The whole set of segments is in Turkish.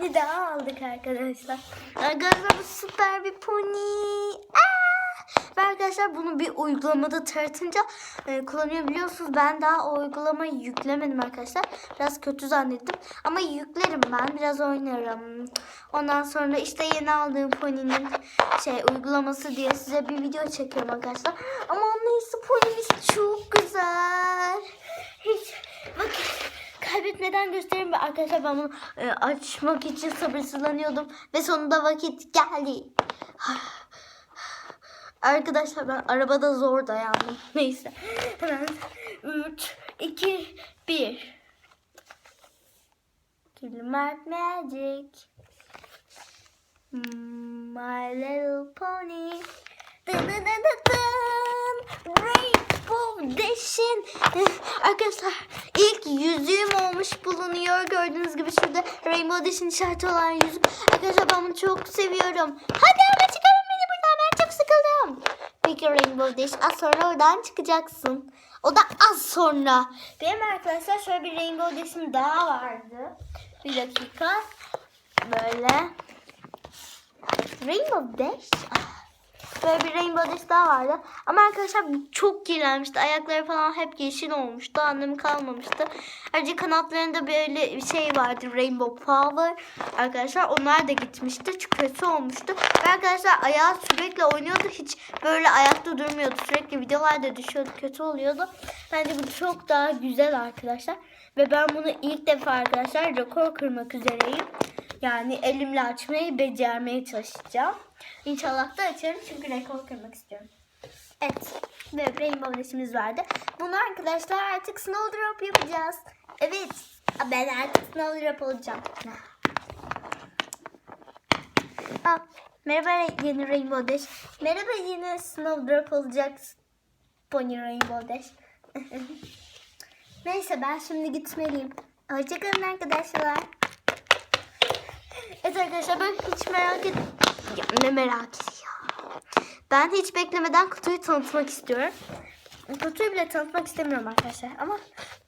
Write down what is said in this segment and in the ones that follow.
pony daha aldık arkadaşlar. Arkadaşlar bu süper bir pony. Ve arkadaşlar bunu bir uygulamada tartınca e, kullanıyor biliyorsunuz. Ben daha o uygulamayı yüklemedim arkadaşlar. Biraz kötü zannettim. Ama yüklerim ben. Biraz oynarım. Ondan sonra işte yeni aldığım pony'nin şey uygulaması diye size bir video çekiyorum arkadaşlar. Ama anlayısı pony'miz çok güzel. Hiç bakın kaybetmeden göstereyim. Arkadaşlar ben bunu e, açmak için sabırsızlanıyordum. Ve sonunda vakit geldi. Arkadaşlar ben arabada zor dayandım. Neyse. Hemen 3, 2, 1. Killmark Magic. My Little Pony. Dın dın dın dın dın. Dash'in. Eh, Arkadaşlar ilk yüzüğüm olmuş bulunuyor. Gördüğünüz gibi şurada Rainbow Dash'in işareti olan yüzük. Arkadaşlar ben bunu çok seviyorum. Hadi ama çıkarın beni buradan ben çok sıkıldım. Peki Rainbow Dash az sonra oradan çıkacaksın. O da az sonra. Benim arkadaşlar şöyle bir Rainbow Dash'im daha vardı. Bir dakika. Böyle. Rainbow Dash. Ah. Böyle bir Rainbow Dash daha vardı. Ama arkadaşlar çok kirlenmişti. Ayakları falan hep yeşil olmuştu. Anlamı kalmamıştı. Ayrıca kanatlarında böyle bir şey vardı. Rainbow Power. Arkadaşlar onlar da gitmişti. Çok kötü olmuştu. Ve arkadaşlar ayağı sürekli oynuyordu. Hiç böyle ayakta durmuyordu. Sürekli videolarda düşüyordu. Kötü oluyordu. Bence bu çok daha güzel arkadaşlar. Ve ben bunu ilk defa arkadaşlar rekor kırmak üzereyim. Yani elimle açmayı becermeye çalışacağım. İnşallah da açarım çünkü rekor kırmak istiyorum. Evet. Ve Rainbow Dash'imiz vardı. Bunu arkadaşlar artık Snowdrop yapacağız. Evet. Ben artık Snowdrop olacağım. Aa, merhaba yeni Rainbow Dash. Merhaba yeni Snowdrop olacak Pony Rainbow Dash. Neyse ben şimdi gitmeliyim. Hoşçakalın arkadaşlar. Evet arkadaşlar ben hiç merak et... Ya ne merak ya. Ben hiç beklemeden kutuyu tanıtmak istiyorum. Kutuyu bile tanıtmak istemiyorum arkadaşlar. Ama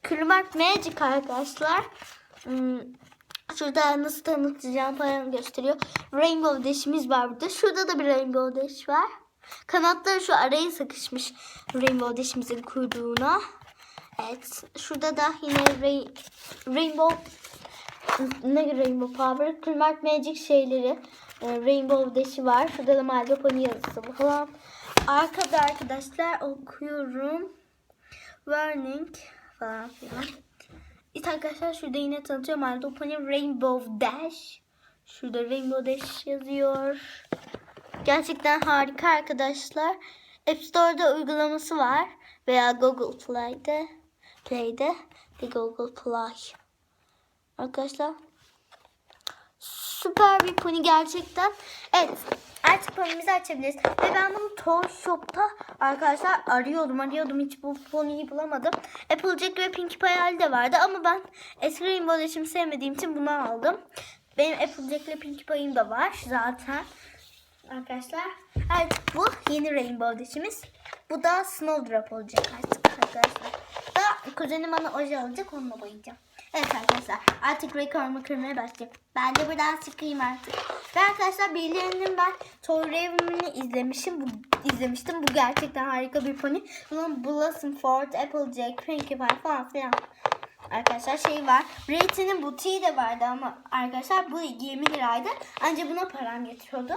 Kırmak Magic arkadaşlar. Hmm, Şurada nasıl tanıtacağım falan gösteriyor. Rainbow Dash'imiz var burada. Şurada da bir Rainbow Dash var. Kanatları şu araya sıkışmış Rainbow Dash'imizin kuyruğuna. Evet. Şurada da yine Rainbow ne Rainbow Power, Kırmak Magic şeyleri, e, Rainbow Dash'i var. Şurada da My Pony yazısı falan. Arkada arkadaşlar okuyorum. Warning falan filan. Evet arkadaşlar şurada yine tanıtıyorum. My Pony Rainbow Dash. Şurada Rainbow Dash yazıyor. Gerçekten harika arkadaşlar. App Store'da uygulaması var. Veya Google Play'de. Play'de. Ve Google Play. Arkadaşlar. Süper bir pony gerçekten. Evet. Artık pony'mizi açabiliriz. Ve ben bunu Toy Shop'ta arkadaşlar arıyordum arıyordum. Hiç bu pony'yi bulamadım. Applejack ve Pinkie Pie hali de vardı. Ama ben eski Rainbow Dash'imi sevmediğim için bunu aldım. Benim Applejack ve Pinkie Pie'im de var zaten. Arkadaşlar. Evet bu yeni Rainbow Dash'imiz. Bu da Snowdrop olacak artık arkadaşlar. Da kuzenim bana oje alacak onunla boyayacağım. Evet arkadaşlar artık rekorumu kırmaya başlayacağım. Ben de buradan çıkayım artık. Ve arkadaşlar birilerinin ben Toy Revim'ini izlemişim. Bu, izlemiştim. Bu gerçekten harika bir pony. Bunun Blossom Ford, Applejack, Pinkie Pie falan filan. Arkadaşlar şey var. Raytheon'in butiği de vardı ama arkadaşlar bu 20 liraydı. Ancak buna param getiriyordu.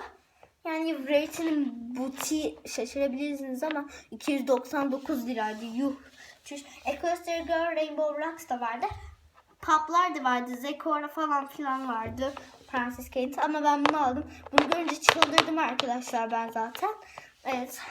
Yani Raytheon'in butiği şaşırabilirsiniz ama 299 liraydı. Yuh. Çüş. Equestria Girl Rainbow Rocks da vardı. Paplar da vardı. Zekora falan filan vardı. Prenses Kate ama ben bunu aldım. Bunu görünce çıldırdım arkadaşlar ben zaten. Evet.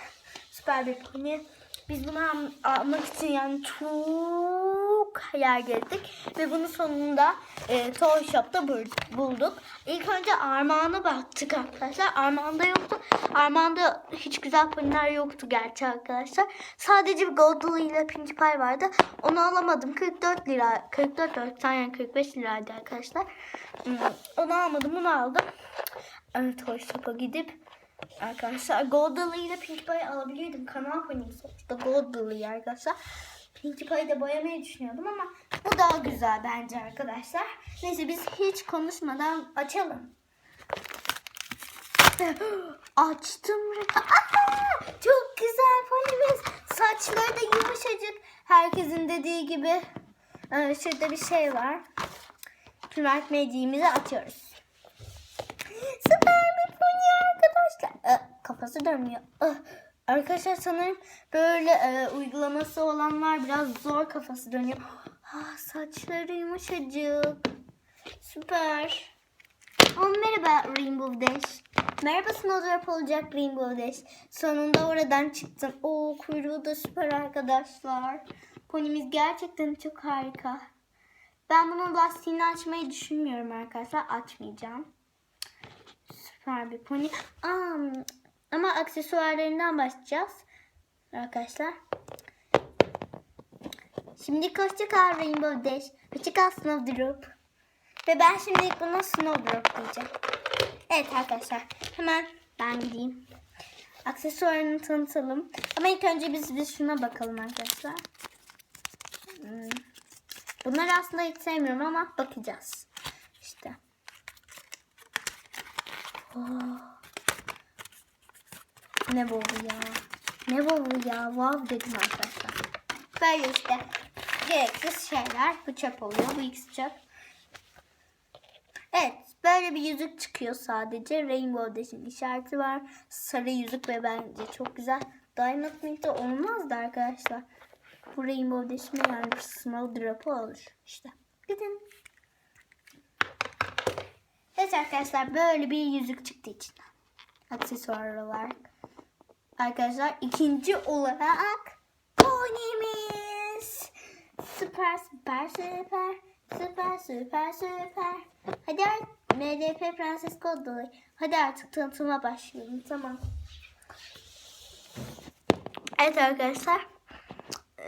Süper bir pony. Biz bunu al- almak için yani çok hayal ettik. Ve bunu sonunda e, Toy Shop'ta bul- bulduk. İlk önce Armağan'a baktık arkadaşlar. Armağan'da yoktu. Armağan'da hiç güzel poniler yoktu gerçi arkadaşlar. Sadece Goldulu ile Pinkie Pie vardı. Onu alamadım. 44 lira. 44 90 yani 45 liraydı arkadaşlar. Hmm, Onu almadım. Bunu aldım. Evet Toy Shop'a gidip Arkadaşlar Goldulu ile Pinkie Pie alabilirdim. Kanal pony sonuçta Goldulu arkadaşlar. Pinkie Pie'yi de boyamayı düşünüyordum ama bu daha güzel bence arkadaşlar. Neyse biz hiç konuşmadan açalım. Açtım. Aa, çok güzel ponimiz. Saçları da yumuşacık. Herkesin dediği gibi. Ee, şurada bir şey var. Tümerk Magic'imizi atıyoruz. Süper bir pony arkadaşlar. Kafası dönmüyor. Arkadaşlar sanırım böyle e, uygulaması olanlar biraz zor kafası dönüyor. Ah, saçları yumuşacık. Süper. Oh, merhaba Rainbow Dash. Merhaba Snowdrop olacak Rainbow Dash. Sonunda oradan çıktım. Oo kuyruğu da süper arkadaşlar. Ponimiz gerçekten çok harika. Ben bunun lastiğini açmayı düşünmüyorum arkadaşlar. Açmayacağım. Süper bir pony. Aa, ama aksesuarlarından başlayacağız. Arkadaşlar. Şimdi hoşça kal Rainbow Dash. Hoşça kal Snowdrop. Ve ben şimdi buna Snowdrop diyeceğim. Evet arkadaşlar. Hemen ben gideyim. Aksesuarını tanıtalım. Ama ilk önce biz, biz şuna bakalım arkadaşlar. Hmm. Bunları aslında hiç sevmiyorum ama bakacağız. İşte. Oh. Ne bu ya? Ne bu ya? Wow dedim arkadaşlar. Böyle işte gereksiz şeyler. Bu çöp oluyor. Bu ikisi çöp. Evet. Böyle bir yüzük çıkıyor sadece. Rainbow Dash'in işareti var. Sarı yüzük ve bence çok güzel. Diamond Link'te olmazdı arkadaşlar. Bu Rainbow Dash'in yani bir Snowdrop'u olur. İşte. Gidin. Evet arkadaşlar böyle bir yüzük çıktı içinden. Aksesuar olarak. Arkadaşlar ikinci olarak ponimiz. Süper süper süper. Süper süper süper. Hadi artık MDP Prenses Kodolay. Hadi artık tanıtıma başlayalım. Tamam. Evet arkadaşlar.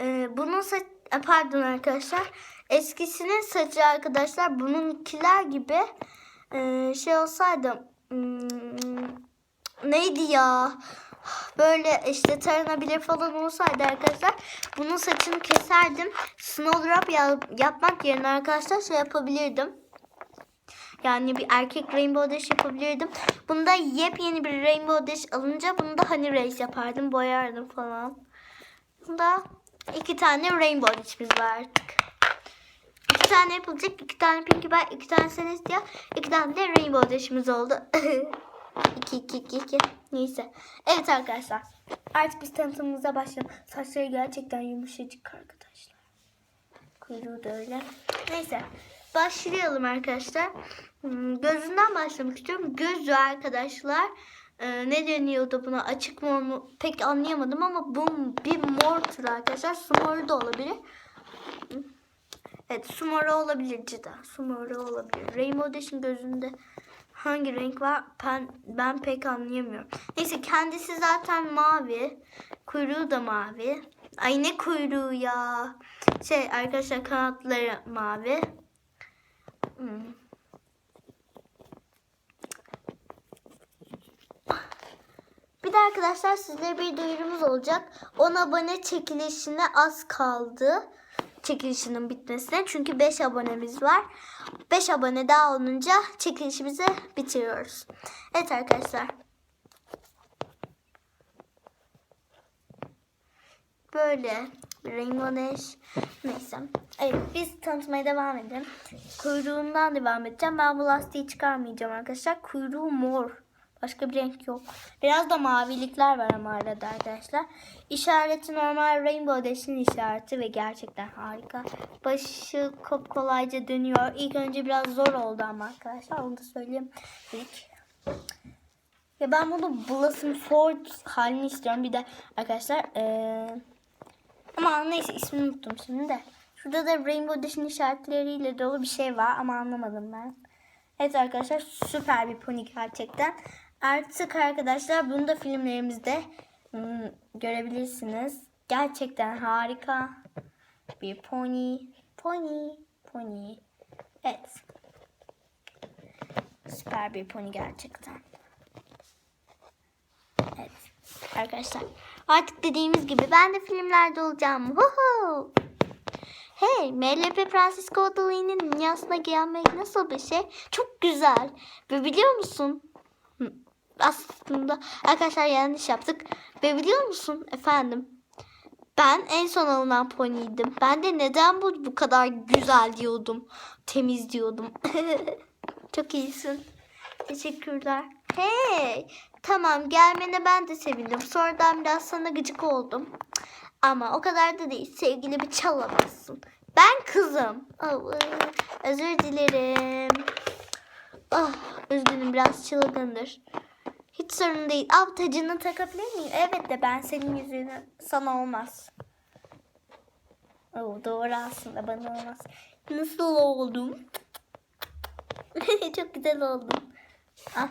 Ee, bunun saç... e, Pardon arkadaşlar. Eskisinin saçı arkadaşlar bununkiler gibi e, şey olsaydı hmm, neydi ya böyle işte taranabilir falan olsaydı arkadaşlar bunun saçını keserdim. Snowdrop ya- yapmak yerine arkadaşlar şey yapabilirdim. Yani bir erkek Rainbow Dash yapabilirdim. Bunda yepyeni bir Rainbow Dash alınca bunu da Honey Race yapardım. Boyardım falan. Bunda iki tane Rainbow Dash'imiz var artık. İki tane yapılacak, iki tane Pinkie Pie, iki tane Celestia, iki tane de Rainbow Dash'imiz oldu. 2 2 2 2. Neyse. Evet arkadaşlar. Artık biz tanıtımımıza başlayalım. Saçları gerçekten yumuşacık arkadaşlar. Kuyruğu da öyle. Neyse. Başlayalım arkadaşlar. Hmm, Gözünden başlamak istiyorum. Gözü arkadaşlar. e, ne deniyordu buna? Açık mor mu? Pek anlayamadım ama bu bir mor türü arkadaşlar. Su moru da olabilir. Evet su moru olabilir cidden. Su moru olabilir. Rainbow Dash'in gözünde hangi renk var ben, ben pek anlayamıyorum. Neyse kendisi zaten mavi. Kuyruğu da mavi. Ay ne kuyruğu ya. Şey arkadaşlar kanatları mavi. Hmm. Bir de arkadaşlar sizlere bir duyurumuz olacak. 10 abone çekilişine az kaldı. Çekilişinin bitmesine. Çünkü 5 abonemiz var. 5 abone daha olunca çekilişimizi bitiriyoruz. Evet arkadaşlar. Böyle Rainbow Dash. Neyse. Evet biz tanıtmaya devam edelim. Kuyruğundan devam edeceğim. Ben bu lastiği çıkarmayacağım arkadaşlar. Kuyruğu mor. Başka bir renk yok. Biraz da mavilikler var ama arada arkadaşlar. İşareti normal Rainbow Dash'in işareti ve gerçekten harika. Başı kop kolayca dönüyor. İlk önce biraz zor oldu ama arkadaşlar onu da söyleyeyim. İlk. Ya ben bunu Blossom Sword halini istiyorum. Bir de arkadaşlar eee ama neyse ismini unuttum şimdi de. Şurada da Rainbow Dash'in işaretleriyle dolu bir şey var ama anlamadım ben. Evet arkadaşlar süper bir pony gerçekten. Artık arkadaşlar bunu da filmlerimizde hmm, görebilirsiniz. Gerçekten harika bir pony. Pony. Pony. Evet. Süper bir pony gerçekten. Evet. Arkadaşlar Artık dediğimiz gibi ben de filmlerde olacağım. Woohoo! Hey, MLP Prenses Caudalin'in dünyasına gelmek nasıl bir şey? Çok güzel. Ve biliyor musun? Aslında arkadaşlar yanlış yaptık. Ve biliyor musun efendim? Ben en son alınan poniydim. Ben de neden bu bu kadar güzel diyordum. Temiz diyordum. Çok iyisin. Teşekkürler. Hey, tamam gelmene ben de sevindim. Sonradan biraz sana gıcık oldum. Ama o kadar da değil. Sevgilimi çalamazsın. Ben kızım. Oh, özür dilerim. Ah, üzgünüm biraz çılgındır. Sorun değil. Al tacını takabilir miyim? Evet de ben senin yüzüğünü sana olmaz. Oo, doğru aslında bana olmaz. Nasıl oldum? Çok güzel oldum. Ah.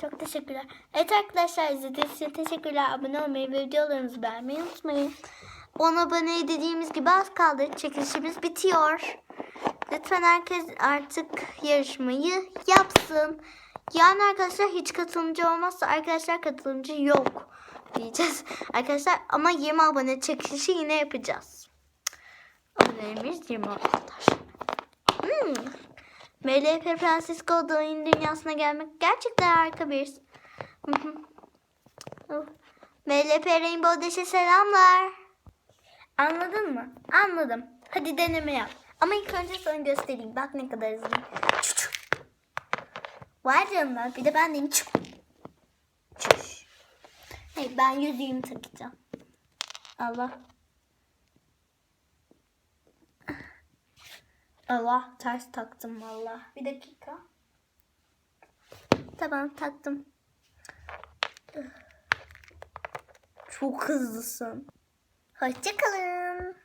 Çok teşekkürler. Evet arkadaşlar izlediğiniz için teşekkürler. Abone olmayı ve videolarımızı beğenmeyi unutmayın. 10 aboneye dediğimiz gibi az kaldı. Çekilişimiz bitiyor. Lütfen herkes artık yarışmayı yapsın. Yani arkadaşlar hiç katılımcı olmazsa arkadaşlar katılımcı yok diyeceğiz. Arkadaşlar ama 20 abone çekilişi yine yapacağız. Abonelerimiz 20 arkadaşlar. Hmm. MLP Prenses Gold'un dünyasına gelmek gerçekten harika bir. Oh. MLP Rainbow Dash'e selamlar. Anladın mı? Anladım. Hadi deneme yap. Ama ilk önce sana göstereyim. Bak ne kadar hızlıyım. Var canına. Bir de ben deyim. Çu. Çüş. Hayır ben yüzüğümü takacağım. Allah. Allah ters taktım valla. Bir dakika. Tamam taktım. Çok hızlısın. Hoşçakalın.